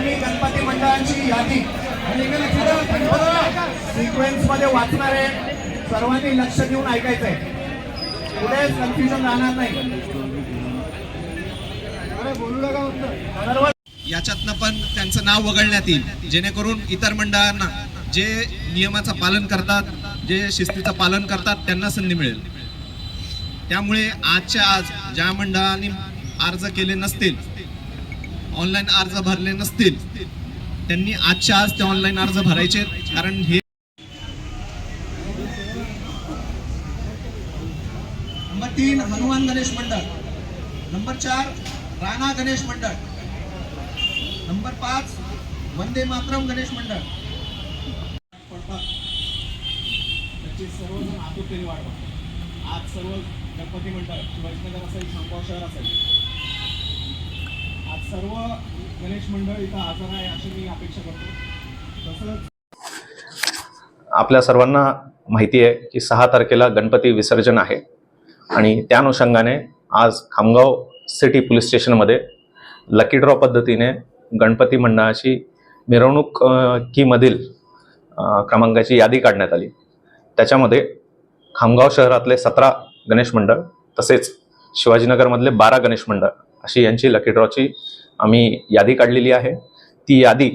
आम्ही गणपती मंडळांची यादी सिक्वेन्समध्ये वाचणार आहे सर्वांनी लक्ष देऊन ऐकायचं आहे पुढे कन्फ्युजन राहणार नाही. याच्यातनं पण त्यांचं नाव वगळण्यात येईल. जेणेकरून इतर मंडळांना जे नियमाचं पालन करतात जे शिस्तीचं पालन करतात त्यांना संधी मिळेल. त्यामुळे आजच्या आज ज्या मंडळांनी अर्ज केले नसतील ऑनलाईन अर्ज भरले नसतील त्यांनी आजच्या आज ते ऑनलाईन अर्ज भरायचे कारण हे नंबर तीन हनुमान गणेश मंडळ. नंबर चार राणा गणेश मंडळ. नंबर पाच वंदे मातरम गणेश मंडळ. त्याची सर्वजण आतुरतेने बघतात. आज सर्व गणपती मंडळ शिवाजीनगर असेल खामगाव शहर असेल. गणेश मंडळ इथं हजर आहे अशी मी अपेक्षा करतो. तसंच आपल्या सर्वांना माहिती आहे की सहा तारखेला गणपती विसर्जन आहे आणि त्या अनुषंगाने आज खामगाव सिटी पोलीस स्टेशनमध्ये लकी ड्रॉ पद्धतीने गणपती मंडळाची मिरवणूक कीमधील क्रमांकाची यादी काढण्यात आली. त्याच्यामध्ये खामगाव शहरातले सतरा गणेश मंडळ तसेच शिवाजीनगरमधले बारा गणेश मंडळ अशी यांची लकी ड्रॉची आम्ही यादी काढलेली आहे. ती यादी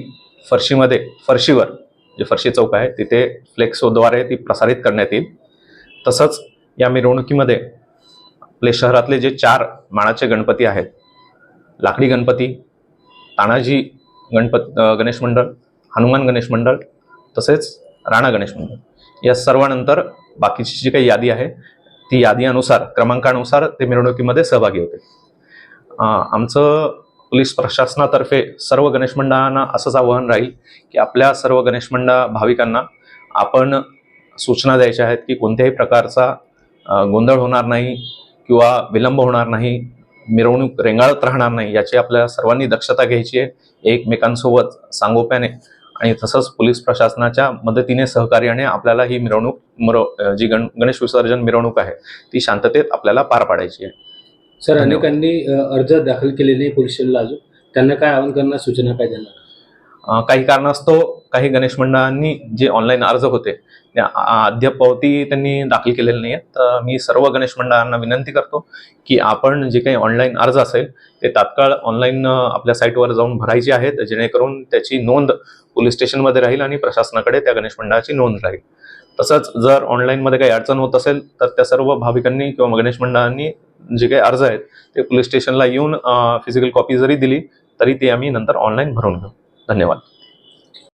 फरशीमध्ये फरशीवर जे फरशी चौक आहे तिथे फ्लेक्सद्वारे ती प्रसारित करण्यात येईल. तसंच या मिरवणुकीमध्ये आपले शहरातले जे चार मानाचे गणपती आहेत लाकडी गणपती तानाजी गणपत गणेश मंडळ हनुमान गणेश मंडळ तसेच राणा गणेश मंडळ. या सर्वानंतर बाकीची जी काही यादी आहे ती यादीनुसार क्रमांकानुसार ते मिरवणुकीमध्ये सहभागी होते. आमचं पोलीस प्रशासनातर्फे सर्व गणेश मंडळांना असंच आवाहन राहील की आपल्या सर्व गणेश मंडळ भाविकांना आपण सूचना द्यायच्या आहेत की कोणत्याही प्रकारचा गोंधळ होणार नाही किंवा विलंब होणार नाही मिरवणूक रेंगाळत राहणार नाही याची आपल्या सर्वांनी दक्षता घ्यायची आहे. एकमेकांसोबत सांगोप्याने आणि तसंच पोलीस प्रशासनाच्या मदतीने सहकार्याने आपल्याला ही मिरवणूक मिरव जी गण गणेश विसर्जन मिरवणूक आहे ती शांततेत आपल्याला पार पाडायची आहे. सर. अनेकांनी अर्ज दाखल केले नाही पोलीस स्टेशनला अजून. त्यांना काय आवाहन करणार सूचना काय देणार? काही कारणास्तव काही गणेश मंडळांनी जे ऑनलाईन अर्ज होते त्या अद्याप पावती त्यांनी दाखल केलेले नाही आहेत तर मी सर्व गणेश मंडळांना विनंती करतो की आपण जे काही ऑनलाईन अर्ज असेल ते तात्काळ ऑनलाईन आपल्या साईटवर जाऊन भरायचे आहेत जेणेकरून त्याची नोंद पोलीस स्टेशनमध्ये राहील आणि प्रशासनाकडे त्या गणेश मंडळाची नोंद राहील. तसंच जर ऑनलाईनमध्ये काही अडचण होत असेल तर त्या सर्व भाविकांनी किंवा गणेश मंडळांनी जे काही अर्ज आहेत ते पोलीस स्टेशनला येऊन फिजिकल कॉपी जरी दिली तरी ते आम्ही नंतर ऑनलाईन भरून घेऊ. धन्यवाद.